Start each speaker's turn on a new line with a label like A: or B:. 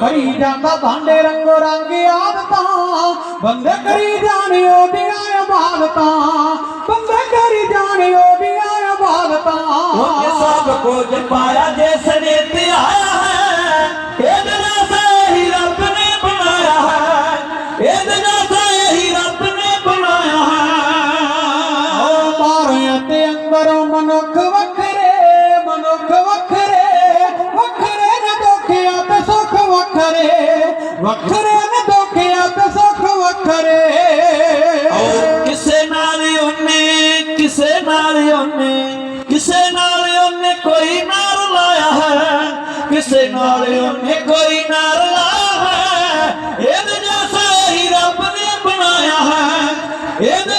A: ਜਾਂਦਾ ਭਾਂਡੇ ਰੰਗੋ ਰੰਗ ਆਦਤਾਂ ਬੰਦੇ ਕਰੀ ਜਾਣ ਉਹਦੀਆਂ ਇਬਾਦਤਾਂ ਬੰਦੇ ਕਰੀ ਜਾਣ ਉਹਦੀਆਂ ਇਬਾਦਤਾਂ
B: ਉਹਨੇ ਸਭ ਕੁਝ ਪਾਇਆ ਜਿਸ ਨੇ ਤੇ ਆਇਆ ਹੈ ਇਹਦੇ ਨਾਲ ਤਾਂ ਹੀ ਰੱਬ ਨੇ ਬਣਾਇਆ ਹੈ ਇਹਦੇ ਨਾਲ ਤਾਂ ਹੀ ਰੱਬ ਨੇ ਬਣਾਇਆ ਹੈ।
A: ਓ ਮਾਰਿਆਂ ਤੇ ਅੰਦਰੋਂ ਮਨੁੱਖ ਵੱਖਰੇ ਨੇ ਦੁੱਖਿਆ ਤੇ ਸੁੱਖ ਵੱਖਰੇ।
B: ਉਹ ਕਿਸੇ ਨਾਲ ਉਹਨੇ, ਕਿਸੇ ਨਾਲ ਉਹਨੇ, ਕਿਸੇ ਨਾਲ ਉਹਨੇ ਕੋਈ ਨਾਰ ਲਾਇਆ ਹੈ। ਕਿਸੇ ਨਾਲ ਉਹਨੇ ਕੋਈ ਨਾਰ ਲਾਇਆ ਹੈ। ਇਹਦੇ ਜੈਸਾ ਹੀ ਰੱਬ ਨੇ ਬਣਾਇਆ ਹੈ। ਇਹਦੇ